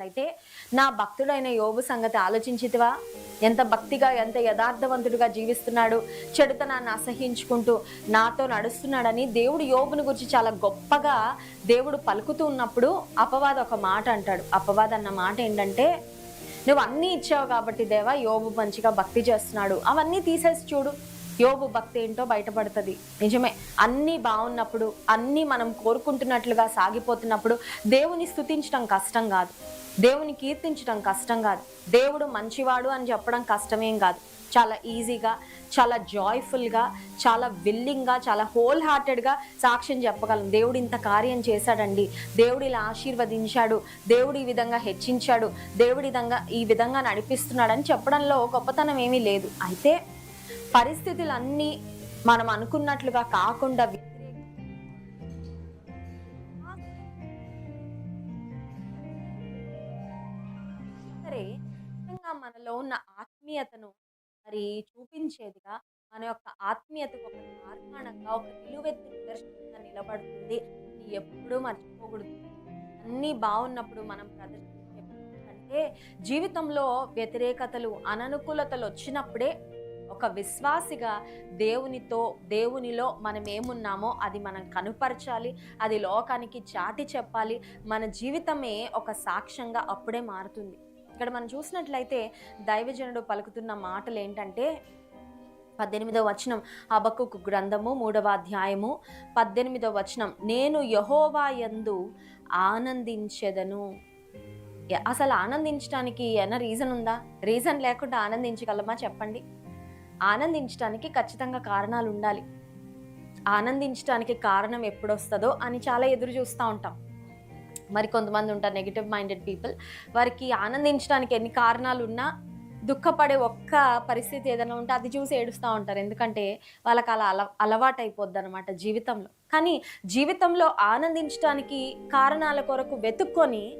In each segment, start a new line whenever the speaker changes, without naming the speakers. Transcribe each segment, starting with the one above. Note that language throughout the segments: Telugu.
చూసినట్లయితే నా భక్తుడైన యోబు సంగతి ఆలోచించితివా? ఎంత భక్తిగా ఎంత యథార్థవంతుడిగా జీవిస్తున్నాడు? చెడుతనాన్ని అసహించుకుంటూ నాతో నడుస్తున్నాడని దేవుడు యోగుని గురించి చాలా గొప్పగా దేవుడు పలుకుతూ ఉన్నప్పుడు అపవాద ఒక మాట అంటాడు. అపవాద అన్న మాట ఏంటంటే నువ్వు అన్నీ ఇచ్చావు కాబట్టి దేవా యోబు మంచిగా భక్తి చేస్తున్నాడు. అవన్నీ తీసేసి చూడు. యోగు భక్తి ఏంటో బయటపడుతుంది. నిజమే అన్నీ బాగున్నప్పుడు అన్నీ మనం కోరుకుంటున్నట్లుగా సాగిపోతున్నప్పుడు దేవుని స్థుతించడం కష్టం కాదు. దేవుని కీర్తించడం కష్టం కాదు. దేవుడు మంచివాడు అని చెప్పడం కష్టమేం కాదు. చాలా ఈజీగా చాలా జాయ్ఫుల్గా చాలా విల్లింగ్గా చాలా హోల్ హార్టెడ్గా సాక్ష్యం చెప్పగలం. దేవుడు ఇంత కార్యం చేశాడండి. దేవుడు ఇలా ఆశీర్వదించాడు. దేవుడు ఈ విధంగా హెచ్చించాడు. దేవుడు విధంగా ఈ విధంగా నడిపిస్తున్నాడని చెప్పడంలో గొప్పతనం ఏమీ లేదు. అయితే పరిస్థితులన్నీ మనం అనుకున్నట్లుగా కాకుండా వ్యతిరేక సరే మనలో ఉన్న ఆత్మీయతను మరి చూపించేదిగా మన యొక్క ఆత్మీయతకు ఒక తార్కాణంగా ఒక నిలువెత్తు ప్రదర్శనగా నిలబడుతుంది. ఎప్పుడూ మర్చిపోకూడదు. అన్నీ బాగున్నప్పుడు మనం ప్రదర్శించే అంటే జీవితంలో వ్యతిరేకతలు అననుకూలతలు వచ్చినప్పుడే ఒక విశ్వాసిగా దేవునితో దేవునిలో మనం ఏమున్నామో అది మనం కనుపరచాలి అది లోకానికి చాటి చెప్పాలి. మన జీవితమే ఒక సాక్ష్యంగా అప్పుడే మారుతుంది. ఇక్కడ మనం చూసినట్లయితే దైవజనుడు పలుకుతున్న మాటలు ఏంటంటే పద్దెనిమిదవ వచనం అబకుకు గ్రంథము మూడవ అధ్యాయము పద్దెనిమిదవ వచనం నేను యహోవా యందు ఆనందించెదను. అసలు ఆనందించడానికి ఏమైనా రీజన్ ఉందా? రీజన్ లేకుండా ఆనందించగలమా? చెప్పండి. ఆనందించడానికి ఖచ్చితంగా కారణాలు ఉండాలి ఆనందించడానికి కారణం ఎప్పుడొస్తుందో అని చాలా ఎదురు చూస్తూ ఉంటాం. మరి కొంతమంది ఉంటారు నెగిటివ్ మైండెడ్ పీపుల్ వారికి ఆనందించడానికి ఎన్ని కారణాలు ఉన్నా దుఃఖపడే ఒక్క పరిస్థితి ఏదైనా ఉంటే అది చూసి ఏడుస్తూ ఉంటారు. ఎందుకంటే వాళ్ళకి అలా అల అలవాటు అయిపోద్ది అనమాట జీవితంలో. కానీ జీవితంలో ఆనందించడానికి కారణాల కొరకు వెతుక్కొని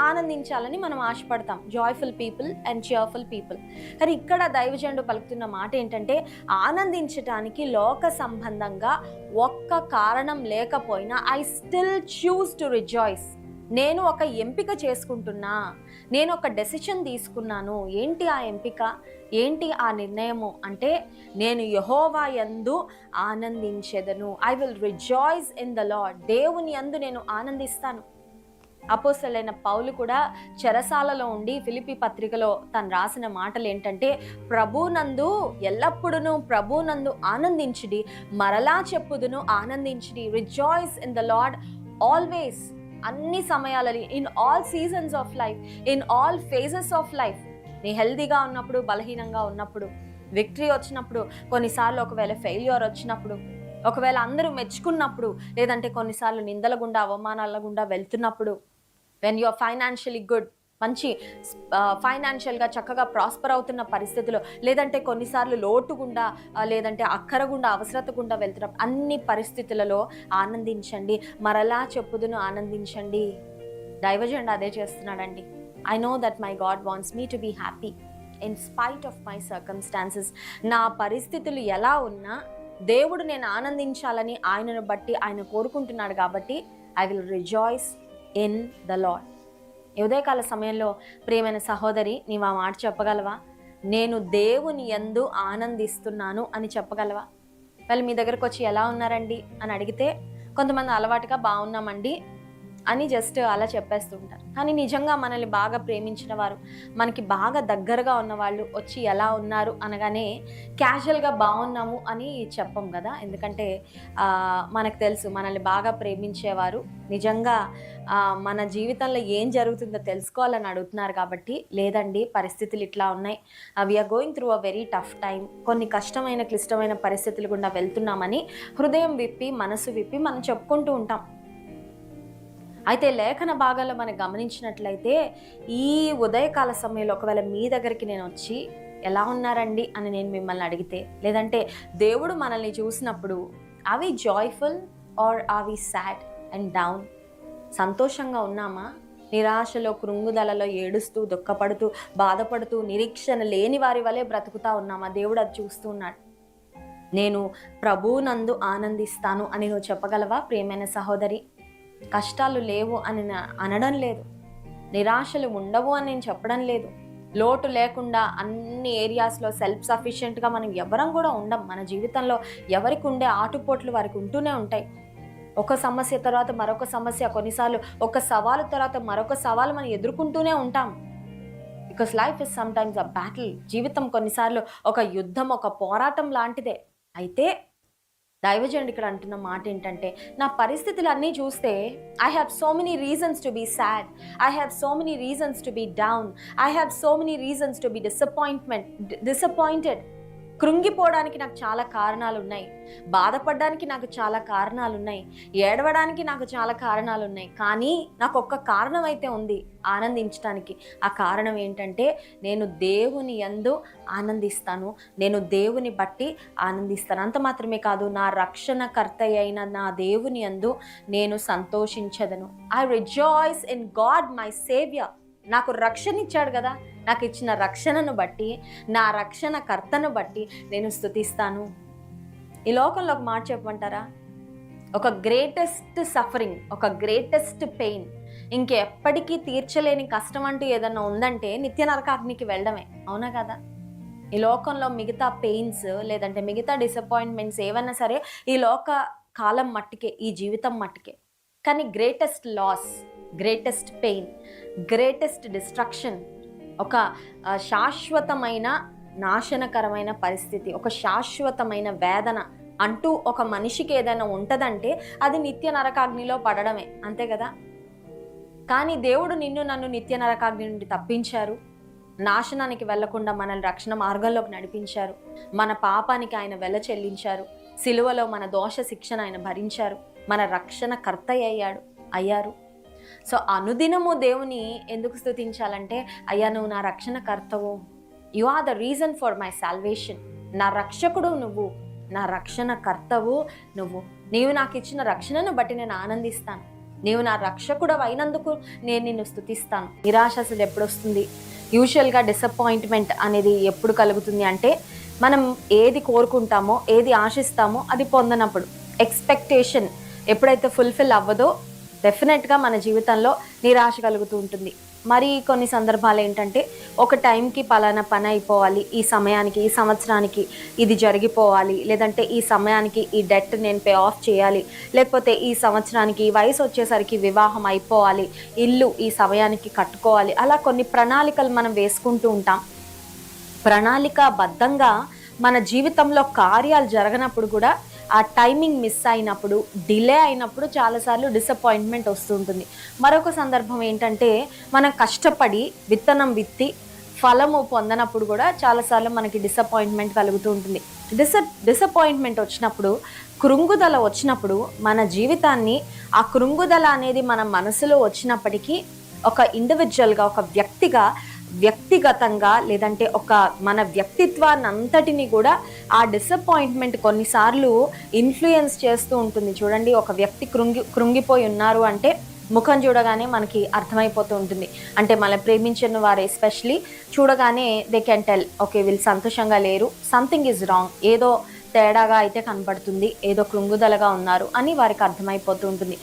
ఆనందించాలని మనం ఆశపడతాం. Joyful people and cheerful people కానీ ఇక్కడ దైవజనుడు పలుకుతున్న మాట ఏంటంటే ఆనందించటానికి లోక సంబంధంగా ఒక్క కారణం లేకపోయినా I still choose to rejoice నేను ఒక ఎంపిక చేసుకుంటున్నా. నేను ఒక డెసిషన్ తీసుకున్నాను. ఏంటి ఆ ఎంపిక? ఏంటి ఆ నిర్ణయము? అంటే నేను యహోవా యందు ఆనందించెదను. I will rejoice in the Lord దేవుని యందు నేను ఆనందిస్తాను. అపోసలైన పౌలు కూడా చెరసాలలో ఉండి ఫిలిపి పత్రికలో తను రాసిన మాటలు ఏంటంటే ప్రభునందు ఎల్లప్పుడూ ప్రభునందు ఆనందించుడి మరలా చెప్పుదును ఆనందించుడి. Rejoice in the Lord always అన్ని సమయాలని in all seasons of life in all phases of life. నీ హెల్దీగా ఉన్నప్పుడు బలహీనంగా ఉన్నప్పుడు విక్టరీ వచ్చినప్పుడు కొన్నిసార్లు ఒకవేళ ఫెయిల్యూర్ వచ్చినప్పుడు ఒకవేళ అందరూ మెచ్చుకున్నప్పుడు లేదంటే కొన్నిసార్లు నిందల గుండా అవమానాల గుండా వెళ్తున్నప్పుడు when you are financially good మంచి ఫైనాన్షియల్గా చక్కగా ప్రాస్పర్ అవుతున్న పరిస్థితులు లేదంటే కొన్నిసార్లు లోటు గుండా లేదంటే అక్కర గుండా అవసరత గుండా వెళ్తున్న అన్ని పరిస్థితులలో ఆనందించండి. మరలా చెప్పుదును ఆనందించండి. దైవజండు అదే చేస్తున్నాడండి. I know that my God wants me to be happy in spite of my circumstances నా పరిస్థితులు ఎలా ఉన్నా దేవుడు నేను ఆనందించాలని ఆయనను బట్టి ఆయన కోరుకుంటున్నాడు కాబట్టి I will rejoice in the Lord ఉదయకాల సమయంలో ప్రియమైన సహోదరి నీవు ఆ మాట చెప్పగలవా? నేను దేవుని ఎందు ఆనందిస్తున్నాను అని చెప్పగలవా? వాళ్ళు మీ దగ్గరకు వచ్చి ఎలా ఉన్నారండి అని అడిగితే కొంతమంది అలవాటుగా బాగున్నామండి. అని జస్ట్ అలా చెప్పేస్తుంటారు కానీ నిజంగా మనల్ని బాగా ప్రేమించిన వారు మనకి బాగా దగ్గరగా ఉన్న వాళ్ళు వచ్చి ఎలా ఉన్నారు అనగానే క్యాజువల్గా బాగున్నాము అని చెప్పం కదా. ఎందుకంటే మనకు తెలుసు మనల్ని బాగా ప్రేమించేవారు. నిజంగా మన జీవితంలో ఏం జరుగుతుందో తెలుసుకోవాలని అడుగుతున్నారు కాబట్టి లేదండి పరిస్థితులు ఇట్లా ఉన్నాయి. We are going through a very tough time కొన్ని కష్టమైన క్లిష్టమైన పరిస్థితులు గుండా వెళ్తున్నామని హృదయం విప్పి మనసు విప్పి మనం చెప్పుకుంటూ ఉంటాం. అయితే లేఖన భాగాల్లో మనం గమనించినట్లయితే ఈ ఉదయకాల సమయంలో ఒకవేళ మీ దగ్గరికి నేను వచ్చి ఎలా ఉన్నారండి అని నేను మిమ్మల్ని అడిగితే లేదంటే దేవుడు మనల్ని చూసినప్పుడు అవి జాయ్ఫుల్ ఆర్ అవి సాడ్ అండ్ డౌన్ సంతోషంగా ఉన్నామా? నిరాశలో కృంగుదలలో ఏడుస్తూ దుఃఖపడుతూ బాధపడుతూ నిరీక్షణ లేని వారి వలె బ్రతుకుతా ఉన్నామా? దేవుడు అది చూస్తూ ఉన్నాడు. నేను ప్రభువునందు ఆనందిస్తాను అని నువ్వు చెప్పగలవా ప్రియమైన సహోదరి? కష్టాలు లేవు అని నా- అనడం లేదు. నిరాశలు ఉండవు అని నేను చెప్పడం లేదు. లోటు లేకుండా అన్ని ఏరియాస్లో సెల్ఫ్ సఫిషియెంట్గా మనం ఎవరం కూడా ఉండం. మన జీవితంలో ఎవరికి ఉండే ఆటుపోట్లు వారికి ఉంటూనే ఉంటాయి. ఒక సమస్య తర్వాత మరొక సమస్య కొన్నిసార్లు ఒక సవాలు తర్వాత మరొక సవాలు మనం ఎదుర్కొంటూనే ఉంటాం. Because life is sometimes a battle జీవితం కొన్నిసార్లు ఒక యుద్ధం ఒక పోరాటం లాంటిదే. అయితే దైవజనుడు ఇక్కడ అంటున్న మాట ఏంటంటే నా పరిస్థితులు అన్నీ చూస్తే I have so many reasons to be sad I have so many reasons to be down I have so many reasons to be disappointment disappointed కృంగిపోవడానికి నాకు చాలా కారణాలు ఉన్నాయి బాధపడడానికి నాకు చాలా కారణాలు ఉన్నాయి ఏడవడానికి నాకు చాలా కారణాలు ఉన్నాయి కానీ నాకు ఒక్క కారణం అయితే ఉంది ఆనందించడానికి ఆ కారణం ఏంటంటే నేను దేవుని యందు ఆనందిస్తాను. నేను దేవుని బట్టి ఆనందిస్తాను. అంత మాత్రమే కాదు నా రక్షణకర్త అయిన నా దేవుని యందు నేను సంతోషించదను. I rejoice in God my saviour నాకు రక్షణ ఇచ్చాడు కదా. నాకు ఇచ్చిన రక్షణను బట్టి నా రక్షణ కర్తను బట్టి నేను స్థుతిస్తాను ఈ లోకంలో ఒక మాట చెప్పమంటారా? ఒక గ్రేటెస్ట్ సఫరింగ్ ఒక గ్రేటెస్ట్ పెయిన్ ఇంకెప్పటికీ తీర్చలేని కష్టం అంటూ ఏదన్నా ఉందంటే నిత్య నరకాగ్నికి వెళ్ళడమే అవునా కదా? ఈ లోకంలో మిగతా పెయిన్స్ లేదంటే మిగతా డిసప్పాయింట్మెంట్స్ ఏవన్నా సరే ఈ లోక కాలం మట్టుకే ఈ జీవితం మట్టుకే. కానీ greatest loss greatest pain greatest destruction ఒక శాశ్వతమైన నాశనకరమైన పరిస్థితి ఒక శాశ్వతమైన వేదన అంటూ ఒక మనిషికి ఏదైనా ఉంటుందంటే అది నిత్య నరకాగ్నిలో పడడమే అంతే కదా? కానీ దేవుడు నిన్ను నన్ను నిత్య నరకాగ్ని నుండి తప్పించారు. నాశనానికి వెళ్ళకుండా మనల్ని రక్షణ మార్గంలోకి నడిపించారు. మన పాపానికి ఆయన వెల చెల్లించారు. సిలువలో మన దోష శిక్షణ ఆయన భరించారు. మన రక్షణ కర్త అయ్యాడు అయ్యారు. సో అనుదినము దేవుని ఎందుకు స్థుతించాలంటే అయ్యా నువ్వు నా రక్షణ కర్తవు. You are the reason for my salvation నా రక్షకుడు నువ్వు. నా రక్షణ కర్తవు నువ్వు. నీవు నాకు ఇచ్చిన రక్షణను బట్టి నేను ఆనందిస్తాను. నీవు నా రక్షకుడు అయినందుకు నేను నిన్ను స్థుతిస్తాను. నిరాశ అసలు ఎప్పుడు వస్తుంది యూజువల్గా డిసప్పాయింట్మెంట్ అనేది ఎప్పుడు కలుగుతుంది అంటే మనం ఏది కోరుకుంటామో ఏది ఆశిస్తామో అది పొందనప్పుడు. ఎక్స్పెక్టేషన్ ఎప్పుడైతే ఫుల్ఫిల్ అవ్వదో డెఫినెట్గా మన జీవితంలో నిరాశ కలుగుతూ ఉంటుంది. మరి కొన్ని సందర్భాలు ఏంటంటే ఒక టైంకి పలానా పని అయిపోవాలి ఈ సమయానికి ఈ సంవత్సరానికి ఇది జరిగిపోవాలి లేదంటే ఈ సమయానికి ఈ డెట్ నేను పే ఆఫ్ చేయాలి లేకపోతే ఈ సంవత్సరానికి వయసు వచ్చేసరికి వివాహం అయిపోవాలి ఇల్లు ఈ సమయానికి కట్టుకోవాలి అలా కొన్ని ప్రణాళికలు మనం వేసుకుంటూ ఉంటాం. ప్రణాళికాబద్ధంగా మన జీవితంలో కార్యాలు జరగనప్పుడు కూడా ఆ టైమింగ్ మిస్ అయినప్పుడు డిలే అయినప్పుడు చాలాసార్లు డిసప్పాయింట్మెంట్ వస్తుంటుంది మరొక సందర్భం ఏంటంటే మనం కష్టపడి విత్తనం విత్తి ఫలము పొందనప్పుడు కూడా చాలాసార్లు మనకి డిసప్పాయింట్మెంట్ కలుగుతూ ఉంటుంది. డిస డిసప్పాయింట్మెంట్ వచ్చినప్పుడు కృంగుదల వచ్చినప్పుడు మన జీవితాన్ని ఆ కృంగుదల అనేది మన మనసులో వచ్చినప్పటికీ ఒక ఇండివిజువల్గా ఒక వ్యక్తిగా వ్యక్తిగతంగా లేదంటే ఒక మన వ్యక్తిత్వాన్ని అంతటిని కూడా ఆ డిసప్పాయింట్మెంట్ కొన్నిసార్లు ఇన్ఫ్లుయెన్స్ చేస్తూ ఉంటుంది. చూడండి ఒక వ్యక్తి కృంగి కృంగిపోయి ఉన్నారు అంటే ముఖం చూడగానే మనకి అర్థమైపోతూ ఉంటుంది. అంటే మన ప్రేమించిన వారు ఎస్పెషలీ చూడగానే దే కెన్ టెల్ ఓకే వీళ్ళు సంతోషంగా లేరు. సంథింగ్ ఈజ్ రాంగ్ ఏదో తేడాగా అయితే కనబడుతుంది. ఏదో కృంగుదలగా ఉన్నారు అని వారికి అర్థమైపోతూ ఉంటుంది.